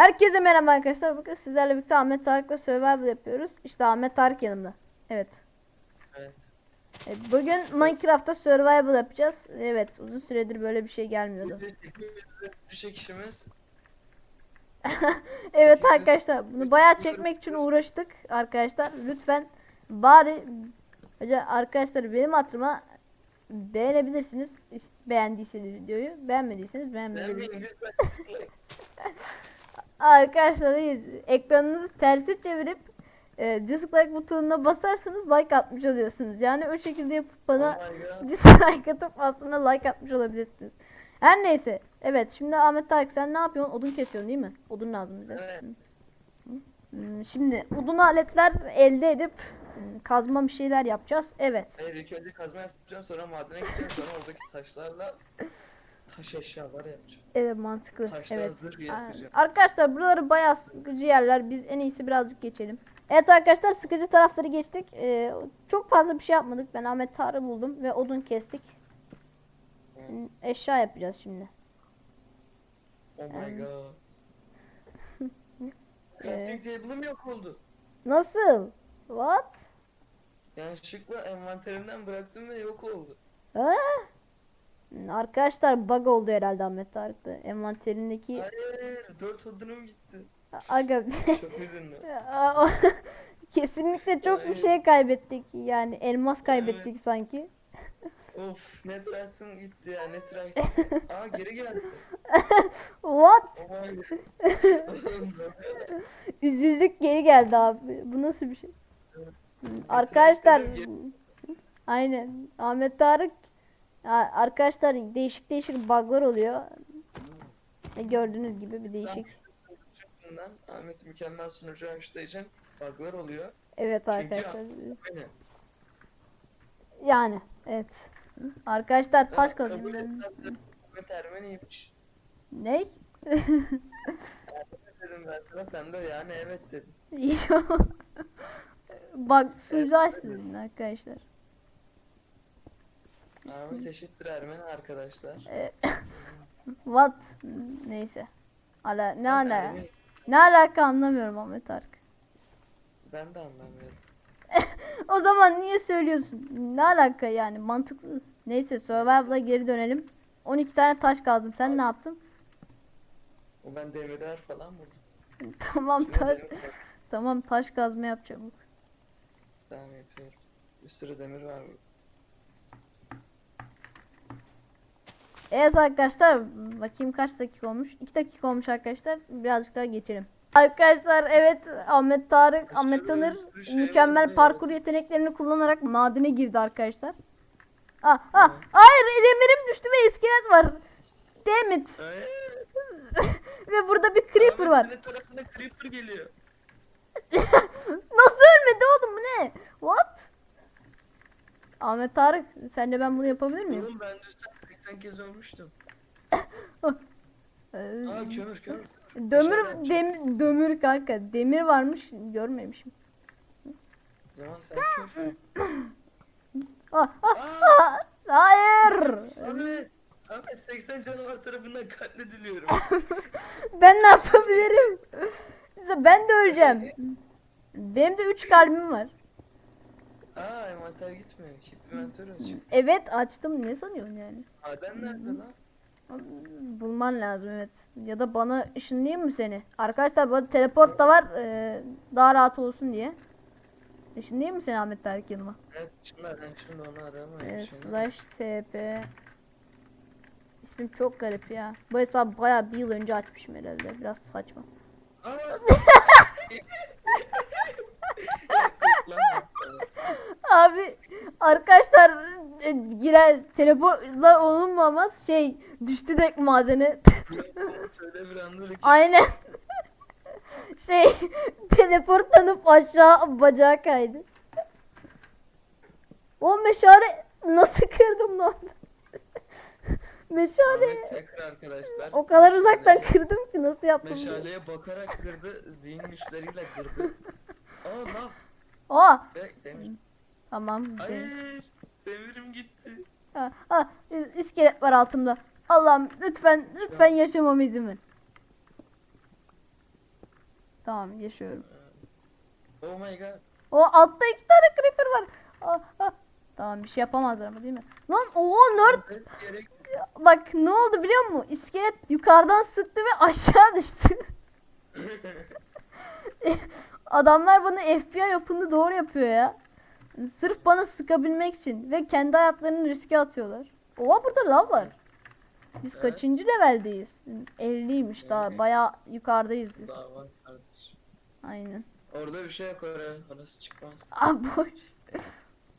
Herkese merhaba arkadaşlar. Bugün sizlerle birlikte Ahmet Tarık'la Survival yapıyoruz. İşte Ahmet Tarık yanımda. Evet. Evet. E, Bugün Minecraft'ta Survival yapacağız. Evet, uzun süredir böyle bir şey gelmiyordu. Bugün 800 kişimiz. Evet 800 arkadaşlar, bunu bayağı çekmek için uğraştık arkadaşlar. Lütfen bari arkadaşlar benim hatırıma beğenebilirsiniz. Beğendiyseniz videoyu, beğenmediyseniz beğenmeyebilirsiniz. Arkadaşlar hayır. Ekranınızı tersi çevirip e, dislike butonuna basarsanız like atmış oluyorsunuz. Yani o şekilde yapıp bana Oh dislike atıp aslında like atmış olabilirsiniz. Her neyse. Evet şimdi Ahmet Tarık sen ne yapıyorsun? Odun kesiyorsun değil mi? Odun lazım bize. Evet. Hmm, Şimdi odun aletler elde edip hmm, kazma bir şeyler yapacağız. Evet. Hayır ilk önce kazma yapacağım sonra madene gideceğim sonra oradaki taşlarla taş eşyalar yapacağım. Evet mantıklı. Taştan evet. zırh yapacağım. Arkadaşlar buraları bayağı sıkıcı yerler. Biz en iyisi birazcık geçelim. Evet arkadaşlar sıkıcı tarafları geçtik. Ee, çok fazla bir şey yapmadık. Ben Ahmet Tarık'ı buldum ve odun kestik. Evet. Eşya yapacağız şimdi. Oh my god. Ee? Crafting table'ım yok oldu. Nasıl? What? Yanlışlıkla envanterimden bıraktım ve yok oldu. Ha? Arkadaşlar bug oldu herhalde Ahmet Tarık'ta. Envanterindeki Hayır, dört odunum gitti. aga Çok üzüldüm. kesinlikle çok bir şey kaybettik. Yani elmas kaybettik sanki. Of, Netherite'ım gitti ya, Netherite. Aa geri geldi. What? Oh. Üzüldük geri geldi abi. Bu nasıl bir şey? Evet. Arkadaşlar aynen Ahmet Tarık Ya arkadaşlar değişik değişik bug'lar oluyor. E, Gördüğünüz gibi bir değişik. Bundan Ahmet mükemmel sunucu açtığı için bug'lar oluyor. Evet arkadaşlar. Yani evet. Arkadaşlar taş de Ahmet Ermeni'ymiş. Ne? Dedim ben sana sen de yani evet dedin. Bak sunucu açtı arkadaşlar. Ahmet eşittir Ermeni arkadaşlar. E, What? Neyse. Ala ne Sen ala? Ermeni- Ne alaka anlamıyorum Ahmet Tarık. Ben de anlamıyorum. O zaman niye söylüyorsun? Ne alaka yani mantıksız. Neyse Survival'a geri dönelim. 12 tane taş kazdım. Sen ne yaptın? O ben demirler falan buldum. tamam Şimdi taş. demir- Tamam taş kazma yapacağım. Tamam yapıyorum. Bir sürü demir var burada. Evet arkadaşlar bakayım kaç dakika olmuş. 2 dakika olmuş arkadaşlar. Birazcık daha geçelim. Arkadaşlar evet Ahmet Tarık, Bir Ahmet Tanır şey mükemmel var, parkur evet. yeteneklerini kullanarak madene girdi arkadaşlar. Ah, ah, Evet. hayır demirim düştü ve iskelet var. Damn it. Ve burada bir creeper var. Creeper geliyor. Nasıl ölmedi oğlum bu ne? What? Ahmet Tarık senle ben bunu yapabilir miyim? Oğlum ben düşsem 80 kez ölmüştüm. Aa kömür kömür. Dömür demir dömür kanka. Demir varmış görmemişim. O zaman sen körsün. Ah, ah, Aa, ah, hayır. Ahmet. Ahmet 80 canavar tarafından katlediliyorum. Ben ne yapabilirim? Ben de öleceğim. Benim de 3 kalbim var. Aa envanter gitmiyor ki. Envanter açık. Evet açtım. Ne sanıyorsun yani? Maden nerede lan? Bulman lazım evet. Ya da bana ışınlayayım mı seni? Arkadaşlar bu arada teleport da var. eee, daha rahat olsun diye. Işınlayayım mı seni Ahmet Tarık yanıma? Evet şimdi ben şimdi onu aramayayım Evet, slash TP İsmim çok garip ya. Bu hesabı bayağı bir yıl önce açmışım herhalde. Biraz saçma. Abi arkadaşlar e, girer teleportla olunmamaz şey düştü dek madene. Söyle bir anlık. Aynen. şey teleportlanıp aşağı bacağı kaydı. O meşale nasıl kırdım lan? meşale Ahmet tekrar arkadaşlar. o kadar uzaktan kırdım ki nasıl yaptım? bunu? Meşaleye bakarak kırdı, zihin güçleriyle kırdı. Aa lav. Aa De, demir. Tamam. Hayır. Demirim gitti. Ha, ha, is- iskelet var altımda. Allah'ım lütfen lütfen yaşamama izin ver. Tamam yaşıyorum. Oh my god. O altta iki tane creeper var. Ah, ah. Tamam bir şey yapamazlar ama değil mi? Lan o nerd Evet, gerek bak ne oldu biliyor musun? İskelet yukarıdan sıktı ve aşağı düştü. Adamlar bana FBI yapını doğru yapıyor ya. Sırf bana sıkabilmek için ve kendi hayatlarını riske atıyorlar. Oha burada lav var. Biz Evet. kaçıncı leveldeyiz? 50'ymiş daha Elli. bayağı yukarıdayız biz. Daha var kardeşim. Aynen. Orada bir şey yok oraya. Orası çıkmaz. Ah boş.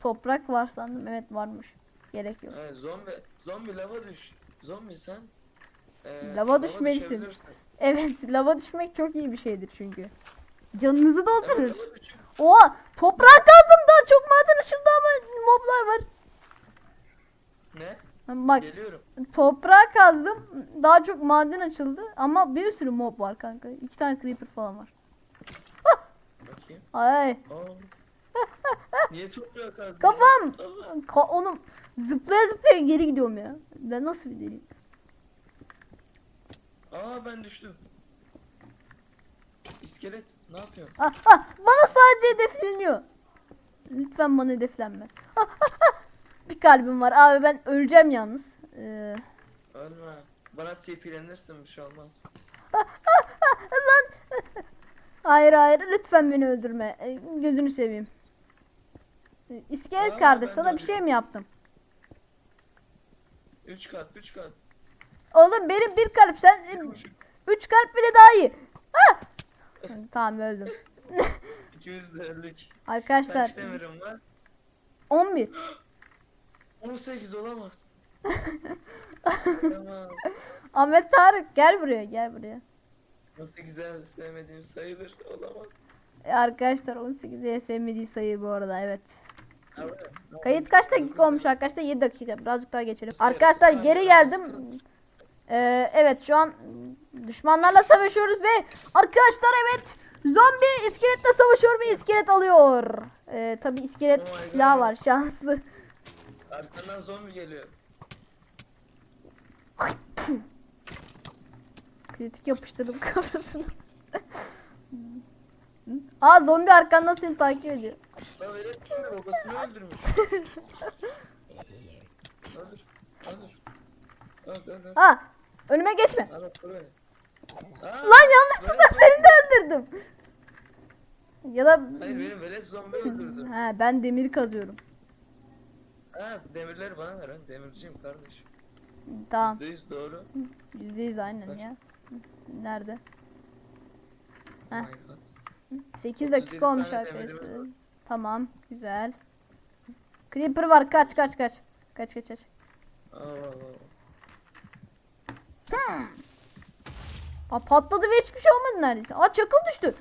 Toprak var sandım. Evet varmış. Gerek yok. Evet, zombi. Zombi lava düş. Zombi sen. e, Lava düşmelisin. Evet lava düşmek çok iyi bir şeydir çünkü. Canınızı doldurur. Oha toprağa kazdım daha çok maden açıldı ama moblar var. Ne? Bak Geliyorum. toprağa kazdım daha çok maden açıldı ama bir sürü mob var kanka. İki tane creeper falan var. Bakayım. Ay Aa. Niye toprağa kazdın? kafam. Allah. Ka oğlum zıplaya zıplaya geri gidiyorum ya. Ben nasıl bir deliyim? Aa ben düştüm. İskelet ne yapıyorsun? Ah, ah, bana sadece hedefleniyor. Lütfen bana hedeflenme. Ah, ah, ah. bir kalbim var. Abi ben öleceğim yalnız. Ee, Ölme. Bana TP'lenirsin bir şey olmaz. hayır hayır lütfen beni öldürme. Ee, gözünü seveyim. Ee, İskelet Aa, kardeş sana bir şey mi yaptım? 3 kat 3 kat. Oğlum benim bir kalp sen Bir buçuk. üç kalp bile daha iyi. Tamam öldüm. İkimiz de öldük. Arkadaşlar Kaç demirim var? 11. 18 olamaz. tamam. Ahmet Tarık gel buraya gel buraya. 18 en sevmediğim sayıdır. Olamaz. Ee, Arkadaşlar 18 diye sevmediği sayı bu arada evet. Evet. Kayıt kaç dakika olmuş arkadaşlar? 7 dakika. Birazcık daha geçelim. Arkadaşlar geri geldim. Ee, evet şu an düşmanlarla savaşıyoruz ve arkadaşlar evet zombi iskeletle savaşıyor ve iskelet alıyor. Ee, Tabi iskelet Oh my silah God. var şanslı. Arkandan zombi geliyor. Kritik yapıştırdım kafasına. Aa zombi arkandan seni takip ediyor. La velet şimdi babasını öldürmüş. Öldür. Öldür. Öldür öldür. Aa önüme geçme. Aa, Lan yanlışlıkla seni de öldürdüm. Ya da Hayır benim velet zombi öldürdü. He ben demir kazıyorum. Ha demirleri bana ver. Ben demirciyim kardeşim. Tamam. %100 doğru. Yüzdeyiz aynen ya. Nerede? Oh my god. 8 dakika 37 olmuş tane demirimiz arkadaşlar. var. Tamam, güzel. Creeper var. Kaç kaç kaç. Kaç kaç kaç. Aa, aa, aa. Aa patladı ve hiçbir şey olmadı neredeyse. Aa çakıl düştü.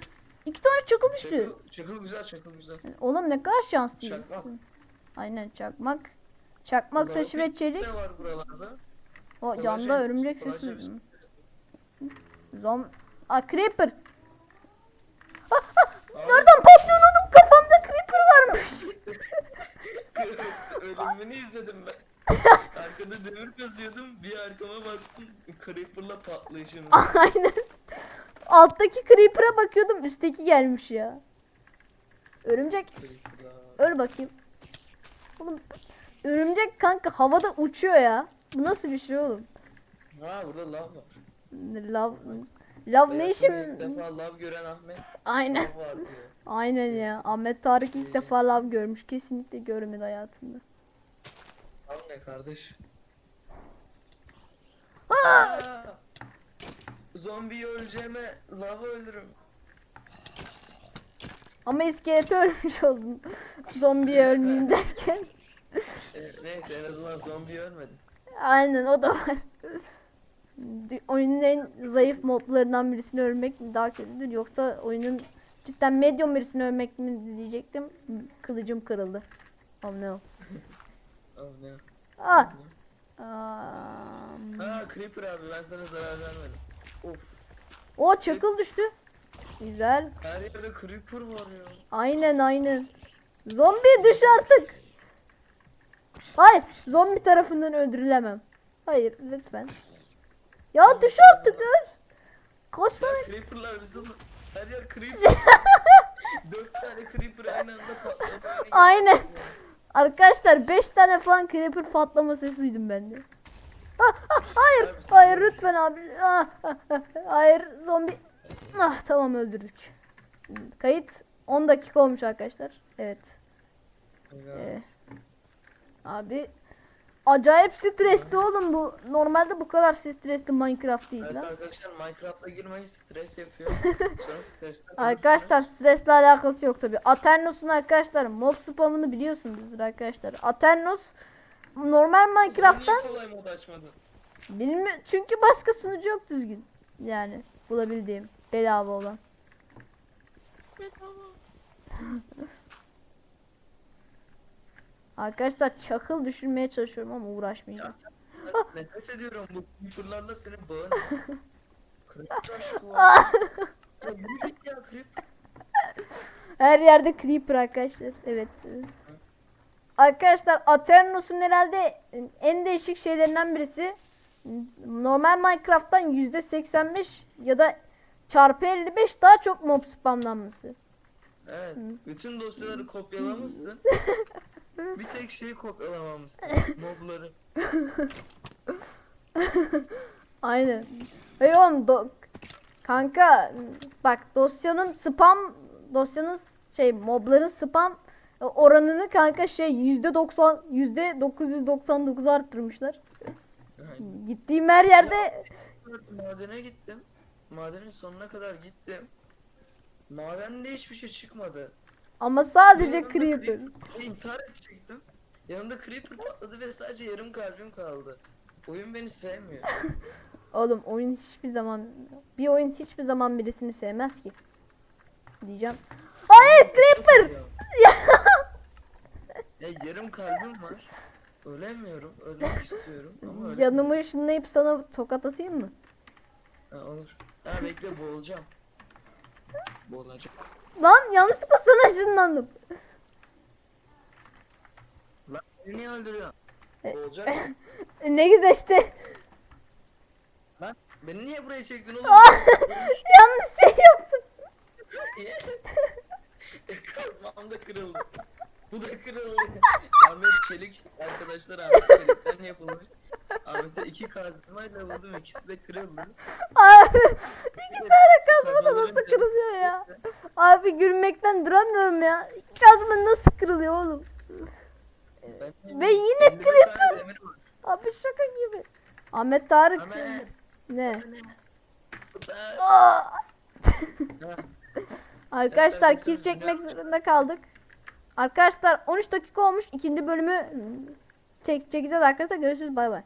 İki tane çakıl düştü. Çakıl, çakıl güzel çakıl güzel. Oğlum ne kadar şanslıyız. Çakmak. Aynen çakmak. Çakmak Burada taşı ve çelik. Ne var buralarda? O yanda örümcek kolayca sesi şey duydum. Zom... Aa creeper. Nereden patlıyor lan? Kafamda creeper varmış. Ölümünü izledim ben. Arkada demir kazıyordum. Bir arkama baktım. Creeper'la patlayışını. Aynen. Alttaki creeper'a bakıyordum üstteki gelmiş ya. Örümcek öl bakayım. Oğlum örümcek kanka havada uçuyor ya. Bu nasıl bir şey oğlum? Ha burada lav var. Lav Lav ne işim? ilk defa lav gören Ahmet. Aynen. Aynen ya. Ahmet Tarık ilk defa lav görmüş. Kesinlikle görmedi hayatında. Lav ne kardeş? Zombiyi öleceğime lava ölürüm. Ama iskeleti ölmüş oldun. Zombiye ölmeyeyim derken. Ee, neyse en azından zombi ölmedi. Aynen o da var. Oyunun en zayıf moblarından birisini ölmek mi daha kötüdür yoksa oyunun cidden medium birisini ölmek mi diyecektim. Kılıcım kırıldı. Oh no. Oh ne? Ah. Am. Ha Creeper abi ben sana zarar vermedim. Of. O çakıl düştü. Güzel. Her yerde Creeper var ya. Aynen aynen. Zombi düş artık. Hayır. Zombi tarafından öldürülemem. Hayır lütfen. Ya düş artık öl. Kaç tane Creeper'lar bizi Her yer creeper. Dört tane creeper aynı anda patladı. Aynen. Arkadaşlar 5 tane falan creeper patlama sesi duydum ben de. Ah, ah, hayır, hayır lütfen abi. Ah, ah, ah, hayır zombi. Ah tamam öldürdük. Kayıt 10 dakika olmuş arkadaşlar. Evet. Evet. Abi acayip stresli oğlum bu. Normalde bu kadar stresli Minecraft değil Evet lan. arkadaşlar Minecraft'a girmeyin stres yapıyor. Sonra Arkadaşlar stresle alakası yok tabi. Aternos'un arkadaşlar mob spamını biliyorsunuzdur arkadaşlar. Aternos normal Minecraft'tan kolay mod açmadın? bilmiyorum çünkü başka sunucu yok düzgün. Yani bulabildiğim bedava olan. Arkadaşlar çakıl düşürmeye çalışıyorum ama uğraşmayacağım. Ya sen- nefret ediyorum bu creeperlarla senin bağın. Creeper aşkı var. Ya git ya creeper. Her yerde creeper arkadaşlar. Evet. Arkadaşlar Aternos'un herhalde en değişik şeylerinden birisi normal Minecraft'tan %85 ya da çarpı 55 daha çok mob spamlanması. Evet. Bütün dosyaları kopyalamışsın. Bir tek şeyi kopyalamamışsın. Mobları. Aynen. Hayır oğlum do- kanka bak dosyanın spam dosyanın şey mobların spam oranını kanka şey %90 %999 arttırmışlar. Yani Gittiğim her yerde madene gittim. Madenin sonuna kadar gittim. Madende hiçbir şey çıkmadı. Ama sadece Yanımda creeper. Ve intihar edecektim. Yanımda creeper patladı ve sadece yarım kalbim kaldı. Oyun beni sevmiyor. Oğlum oyun hiçbir zaman bir oyun hiçbir zaman birisini sevmez ki. Diyeceğim. Hayır creeper. Ya. Ya yarım kalbim var. Ölemiyorum. Ölmek istiyorum ama ölemiyorum. Yanımı ışınlayıp sana tokat atayım mı? Ha, olur. Ha bekle boğulacağım. Boğulacağım. Lan yanlışlıkla sana ışınlandım. Lan beni niye öldürüyorsun? E- mı? E, Ne güzel işte. Lan beni niye buraya çektin oğlum? Yanlış şey yaptım. Niye? Kazmam da kırıldı. Bu da kırıldı. Ahmet Çelik arkadaşlar Ahmet Çelik'ten yapılmış. Ahmet'e iki kazmayla vurdum ikisi de kırıldı. Abi iki tane kazma da nasıl kırılıyor ya? Abi gülmekten duramıyorum ya. İki kazma nasıl kırılıyor oğlum? Ben- Ve yine 51 tane demir var. Abi şaka gibi. Ahmet Tarık. Ahmet. Ne? Arkadaşlar evet, çekmek zorunda kaldık. Arkadaşlar 13 dakika olmuş. İkinci bölümü çek çekeceğiz arkadaşlar. Görüşürüz. Bay bay.